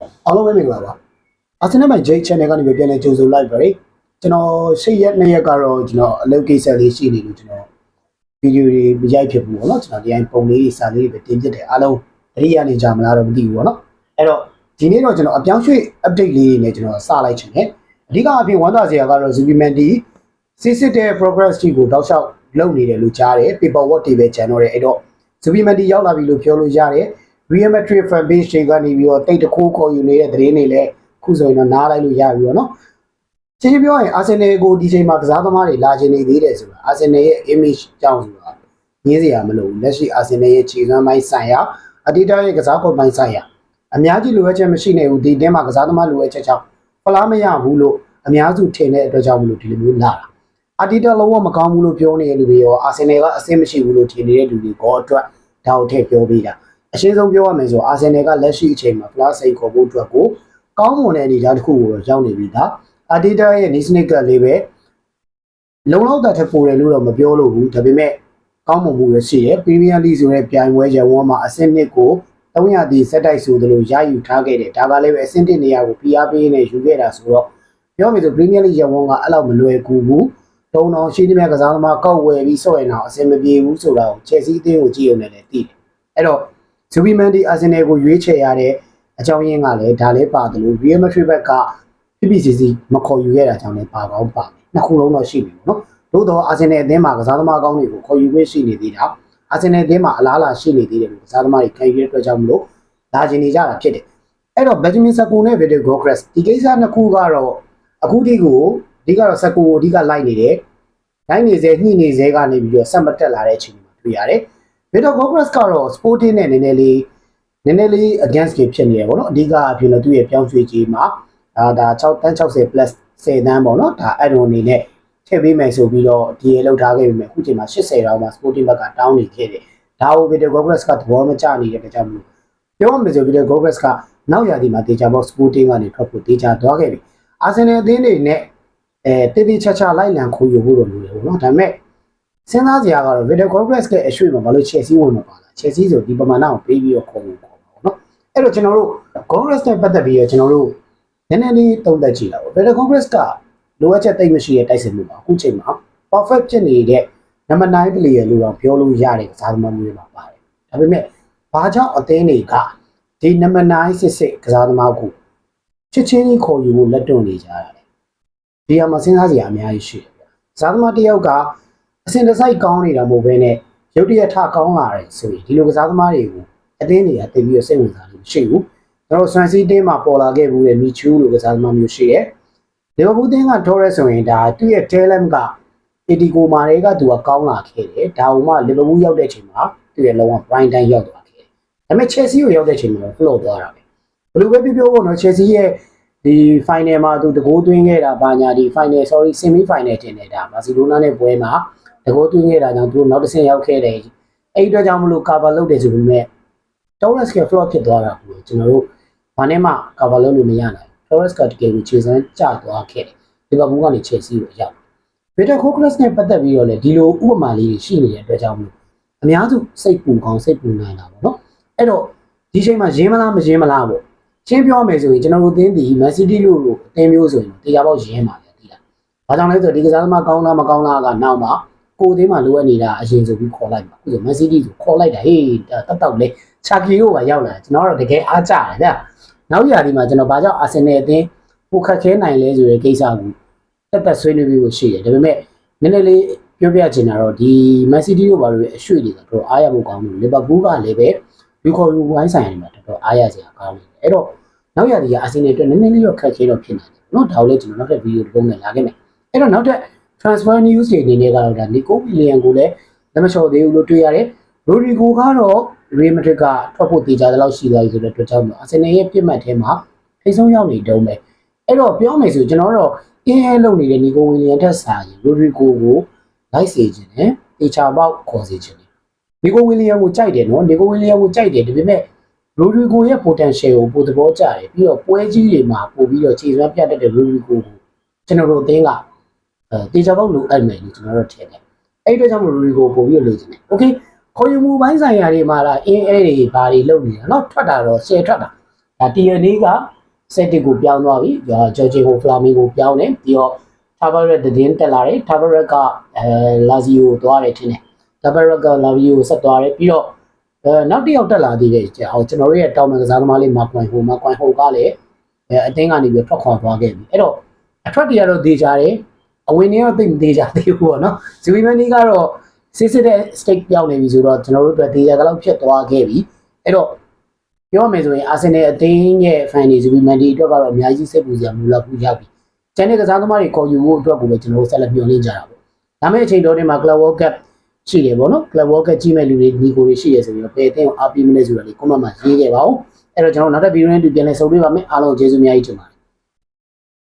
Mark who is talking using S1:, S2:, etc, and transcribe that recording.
S1: အားလုံးပဲမင်္ဂလာပါအာဆင်နယ်မိုင် J channel ကနေပြန်လည်ကြိုဆိုလိုက်ပါရယ်ကျွန်တော်၈ရက်၂ရက်ကတော့ကျွန်တော်အလုပ်ကိစ္စလေးရှိနေလို့ကျွန်တော်ဗီဒီယိုတွေမရိုက်ဖြစ်ဘူးပေါ့နော်ကျွန်တော်ဒီတိုင်းပုံလေးတွေစာလေးတွေပဲတင်ပြတယ်အားလုံးတတိယနေကြမလားတော့မသိဘူးပေါ့နော်အဲ့တော့ဒီနေ့တော့ကျွန်တော်အပြောင်းရွှေ့ update လေးတွေနဲ့ကျွန်တော်စလိုက်ချင်တယ်အဓိကအဖြစ်ဝမ်းသာစရာကတော့ Zubiman ဒီစစ်စစ်တဲ့ progress ကြီးကိုတောက်လျှောက်လုပ်နေတယ်လို့ကြားတယ် paper work တွေပဲကျန်တော့တယ်အဲ့တော့ Zubiman ဒီရောက်လာပြီလို့ပြောလို့ရတယ် Reometry fan page တွေကနေပြီးတော့တိတ်တခိုးခေါ်ယူနေတဲ့သတင်းတွေလည်းခုဆိုရင်တော့နားလိုက်လို့ရပြီပေါ့နော်။ချင်းပြောရင်အာဆင်နယ်ကိုဒီချိန်မှာကစားသမားတွေလာခြင်းနေသေးတယ်ဆိုတာအာဆင်နယ်ရဲ့ image ကြောင့်ဆိုတာငင်းစရာမလိုဘူး။လက်ရှိအာဆင်နယ်ရဲ့ခြေစွမ်းပိုင်းဆိုင်ရာအတီတာရဲ့ကစားကွက်ပိုင်းဆိုင်ရာအများကြီးလိုအပ်ချက်မရှိနေဘူးဒီတင်းမှာကစားသမားလိုအပ်ချက်ကြောင့်ဖလားမရဘူးလို့အများစုထင်တဲ့အတွက်ကြောင့်မလို့ဒီလိုမျိုးလာတာ။အာတီတာလုံးဝမကောင်းဘူးလို့ပြောနေတဲ့လူတွေရောအာဆင်နယ်ကအဆင်မရှိဘူးလို့ထင်နေတဲ့လူတွေကောအတွက်ဒါကိုထည့်ပြောပေးတာ။ အရှင်းဆုံးပြောရမယ်ဆိုအာဆင်နယ်ကလက်ရှိအချိန်မှာဖလားစိန်ခေါ်ဖို့အတွက်ကိုကောင်းမွန်တဲ့အနေအထားတစ်ခုကိုတော့ရောက်နေပြီဒါအာဒီတာရဲ့နီစနစ်ကလေးပဲလုံလောက်တာထက်ပိုတယ်လို့တော့မပြောလို့ဘူးဒါပေမဲ့ကောင်းမွန်မှုရရှိတယ်ပရီးမီးယားလိဆိုတဲ့ပြိုင်ပွဲရဝန်းမှာအဆင့်နှစ်ကို300တီစက်တိုက်ဆိုသလိုရယူထားခဲ့တယ်ဒါကလည်းပဲအဆင့်တစ်နေရာကို PR ပေးနေယူခဲ့တာဆိုတော့ပြောမယ်ဆိုပရီးမီးယားလိရဝန်းကအဲ့လောက်မလွယ်ကူဘူးတုံတော်ရှိတဲ့မြတ်ကစားသမားကောက်ဝယ်ပြီးဆော့ရင်တော့အဆင်မပြေဘူးဆိုတာကိုချက်စီးအသင်းကိုကြည့်ရုံနဲ့လည်းသိတယ်အဲ့တော့ ဇူဘီမန်ဒီအာဆင်နယ်ကိုရွေးချယ်ရတဲ့အကြောင်းရင်းကလည်းဒါလည်းပါတယ်လို့ Real Madrid ဘက်က PPCC မခေါ်ယူခဲ့တာကြောင့်လည်းပါကောင်းပါမယ်နှစ်ခုလုံးတော့ရှိပြီပေါ့နော်သို့တော့အာဆင်နယ်အသင်းမှာကစားသမားကောင်းတွေကိုခေါ်ယူခွင့်ရှိနေသေးတာအာဆင်နယ်အသင်းမှာအလားအလာရှိနေသေးတယ်လို့ကစားသမားတွေခံယူရတဲ့အတွက်ကြောင့်မလို့လာကျင်နေကြတာဖြစ်တယ်အဲ့တော့ Benjamin Sacco နဲ့ Video Gokras ဒီကိစ္စနှစ်ခုကတော့အခုဒီကိုအဓိကတော့ Sacco ကိုအဓိကလိုက်နေတယ်လိုက်နေစေညှိနေစေကနေပြီးတော့ဆက်မတက်လာတဲ့အချိန်မှာတွေ့ရတယ် Victor Gokras ကတော့ Sporting နဲ့နည်းနည်းလေးနည်းနည်းလေး against တွေဖြစ်နေရပေါ့နော်အဓိကအဖြစ်တော့သူ့ရဲ့ပြောင်းရွှေ့ကြီးမှာအာဒါ6တန်း60 plus 10တန်းပေါ့နော်ဒါ add on အနေနဲ့ထည့်ပေးမယ်ဆိုပြီးတော့ဒီရေလောက်ထားခဲ့ပြီမဲ့အခုချိန်မှာ80တောင်မှာ Sporting ဘက်ကတောင်းနေခဲ့တယ်ဒါကို Victor Gokras ကသဘောမကျနေတဲ့အတွက်ကြောင့်မလို့ပြောရမယ်ဆို Victor Gokras ကနောက်ရာသီမှာတေချာဘော Sporting ကနေထွက်ဖို့တေချာသွားခဲ့ပြီ Arsenal အသင်းတွေနဲ့အဲတေးသေးချာချာလိုက်လံခိုးယူဖို့တော့လိုတယ်ပေါ့နော်ဒါပေမဲ့ စဉ်းစားစရာကတော့ Vidal Gomez ရဲ့အရွှေ့မှာဘာလို့ Chelsea ဝင်မပါလား Chelsea ဆိုဒီပမာဏကိုပေးပြီးတော့ခေါ်ဖို့ခေါ်ပါဘောเนาะအဲ့တော့ကျွန်တော်တို့ Gomez နဲ့ပတ်သက်ပြီးတော့ကျွန်တော်တို့နည်းနည်းလေးသုံးသပ်ကြည့်လာပေါ့ Vidal Gomez ကလိုအပ်ချက်တိတ်မရှိတဲ့တိုက်စစ်မှုပါအခုချိန်မှာ perfect ဖြစ်နေတဲ့ number 9 player လို့တော့ပြောလို့ရတဲ့ကစားသမားမျိုးတွေမှာပါတယ်ဒါပေမဲ့ဘာကြောင့်အသင်းတွေကဒီ number 9စစ်စစ်ကစားသမားကိုချက်ချင်းကြီးခေါ်ယူဖို့လက်တွန့်နေကြတာလေဒီအမှာစဉ်းစားစရာအများကြီးရှိတယ်ဗျကစားသမားတစ်ယောက်က အစင်တစိုက်ကောင်းနေတာမဟုတ်ဘဲနဲ့ရုပ်တရက်ထကောင်းလာတယ်ဆိုရင်ဒီလိုကစားသမားတွေကိုအသင်းတွေကတည်ပြီးတော့စိတ်ဝင်စားလို့မရှိဘူး။ကျွန်တော်ဆွမ်စီတင်းမှာပေါ်လာခဲ့ဘူးတဲ့မီချူးလိုကစားသမားမျိုးရှိရဲ့။လီဗာပူးတင်းကထောရဲဆိုရင်ဒါသူ့ရဲ့ talent ကအီတီကိုမာတွေကသူကကောင်းလာခဲ့တယ်။ဒါမှလီဗာပူးရောက်တဲ့အချိန်မှာသူ့ရဲ့လုံးဝ prime time ရောက်သွားခဲ့တယ်။ဒါပေမဲ့ Chelsea ကိုရောက်တဲ့အချိန်မှာ flow သွားတာပဲ။ဘယ်လိုပဲပြောပြောပေါ့နော် Chelsea ရဲ့ဒီ final မှာသူတကိုးသွင်းခဲ့တာဘာညာဒီ final sorry semi final တင်နေတာဘာစီလိုနာနဲ့ပွဲမှာ တကောသွင်းခဲ့တာကြောင့်သူတို့နောက်တစ်ဆင့်ရောက်ခဲ့တယ်အဲ့ဒီအတွက်ကြောင့်မလို့ cover လုပ်တယ်ဆိုပေမဲ့ Torres က flop ဖြစ်သွားတာကိုကျွန်တော်တို့ဘာနဲ့မှ cover လုပ်လို့မရနိုင် Torres ကတကယ်ကိုခြေစမ်းကျသွားခဲ့တယ်လီဗာပူးကနေ Chelsea ကိုရောက် Peter Cockles နဲ့ပတ်သက်ပြီးတော့လည်းဒီလိုဥပမာလေးတွေရှိနေတဲ့အတွက်ကြောင့်မလို့အများစုစိတ်ပူကောင်းစိတ်ပူနိုင်တာပေါ့နော်အဲ့တော့ဒီချိန်မှာရင်းမလားမရင်းမလားပေါ့ရှင်းပြောမယ်ဆိုရင်ကျွန်တော်တို့သင်းဒီ Man City လို့လို့အသင်းမျိုးဆိုရင်တရားပေါက်ရင်းပါလေဒီလားဘာကြောင့်လဲဆိုတော့ဒီကစားသမားကောင်းလားမကောင်းလားကနောက်မှာ ကိုသေးမှလိုအပ်နေတာအရင်ဆိုပြီးခေါ်လိုက်ပါအခုဆိုမန်စီးတီးဆိုခေါ်လိုက်တာဟေးတက်တောက်လေချာကီတို့ကရောက်လာကျွန်တော်ကတော့တကယ်အားကြတယ်ဗျနောက်ရာဒီမှာကျွန်တော်ဘာကြောင့်အာဆင်နယ်အသင်းပိုခက်ခဲနိုင်လဲဆိုတဲ့ကိစ္စကိုတက်တက်ဆွေးနွေးပြီးလို့ရှိတယ်ဒါပေမဲ့နည်းနည်းလေးပြောပြချင်တာတော့ဒီမန်စီးတီးတို့ဘာလို့အရွှေ့တွေကတော့အားရဖို့ကောင်းလို့လီဗာပူးကလည်းပဲလူခေါ်ယူဝိုင်းဆိုင်နေမှာတော်တော်အားရစရာကောင်းတယ်အဲ့တော့နောက်ရာဒီကအာဆင်နယ်အတွက်နည်းနည်းလေးတော့ခက်ခဲတော့ဖြစ်နေတယ်နော်ဒါကိုလည်းကျွန်တော်နောက်ထပ်ဗီဒီယိုတစ်ပုံနဲ့လာခဲ့မယ်အဲ့တော့နောက်ထပ် transfer news တွေအနေနဲ့ကတော့ဒါနီကိုဝီလီယံကိုလည်းလက်မလျှော်သေးဘူးလို့တွေ့ရတယ်။ရိုဒီဂိုကတော့ Real Madrid ကထွက်ဖို့တည်ကြတဲ့လောက်ရှိသွားပြီဆိုတဲ့အတွက်ကြောင့်အာဆင်နယ်ရဲ့ပြစ်မှတ်ထဲမှာထိဆုံးရောက်နေတုံးပဲ။အဲ့တော့ပြောမယ်ဆိုကျွန်တော်တို့အင်းအဲလုပ်နေတဲ့နီကိုဝီလီယံထက်စာရင်ရိုဒီဂိုကိုလိုက်စေခြင်းနဲ့တေချာပေါက်ခေါ်စေခြင်းနဲ့နီကိုဝီလီယံကိုကြိုက်တယ်နော်နီကိုဝီလီယံကိုကြိုက်တယ်ဒါပေမဲ့ရိုဒီဂိုရဲ့ potential ကိုပိုသဘောကျတယ်ပြီးတော့ပွဲကြီးတွေမှာပို့ပြီးတော့ခြေစွမ်းပြတ်တတ်တဲ့ရိုဒီဂိုကိုကျွန်တော်တို့အသင်းက အဲတေချာပေါက်လိုအပ်မယ်လို့ကျွန်တော်တို့ထင်တယ်အဲ့ဒီအတွက်ကြောင့်မလို့ရီကိုပို့ပြီးလိုချင်တယ်โอเคခေါ်ယူမှုပိုင်းဆိုင်ရာတွေမှာလားအင်းအဲတွေဘာတွေလုပ်နေတာเนาะထွက်တာတော့ရှယ်ထွက်တာ ဒါတီယနီကစက်တစ်ကိုပြောင်းသွားပြီဂျော်ဂျီဟိုဖလာမင်ကိုပြောင်းတယ်ပြီးတော့ထာဘရက်တည်င်းတက်လာတယ်ထာဘရက်ကအဲလာဇီယိုသွားတယ်ထင်တယ်ထာဘရက်ကလာဇီယိုဆက်သွားတယ်ပြီးတော့အဲနောက်တစ်ယောက်တက်လာသေးတယ်ဟောကျွန်တော်တို့ရဲ့တောင်မန်ကစားသမားလေးမာကွိုင်ဟိုမာကွိုင်ဟိုကလည်းအဲအတင်းကနေပြီးထွက်ခွာသွားခဲ့ပြီအဲ့တော့အထွက်တွေကတော့ဒေချာတယ် အဝင်တွေကတော့သိမသေးကြသေးဘူးပေါ့နော်ဇီဝီမန်နီကတော့စစ်စစ်တဲ့ state ပြောင်းနေပြီဆိုတော့ကျွန်တော်တို့အတွက်ဒေချာကတော့ဖြစ်သွားခဲ့ပြီအဲ့တော့ပြောရမယ်ဆိုရင်အာဆင်နယ်အသင်းရဲ့ fan တွေဇူဘီမန်ဒီအတွက်ကတော့အများကြီးစိတ်ပူစရာမလိုတော့ဘူးရောက်ပြီ။ကျန်တဲ့ကစားသမားတွေခေါ်ယူဖို့အတွက်ကိုပဲကျွန်တော်တို့ဆက်လက်မျှော်လင့်ကြတာပေါ့။ဒါမဲ့အချိန်တော်တွေမှာ Club World Cup ရှိတယ်ပေါ့နော်။ Club World Cup ကြီးမဲ့လူတွေညီကိုတွေရှိရဆိုပြီးတော့ပယ်အသင်းကိုအားပေးမလဲဆိုတာလေး comment မှာရေးခဲ့ပါဦး။အဲ့တော့ကျွန်တော်တို့နောက်ထပ်ဗီဒီယိုနဲ့တူပြန်လည်ဆုံတွေ့ပါမယ်။အားလုံးကျေးဇူးအများကြီးတင်ပါတယ်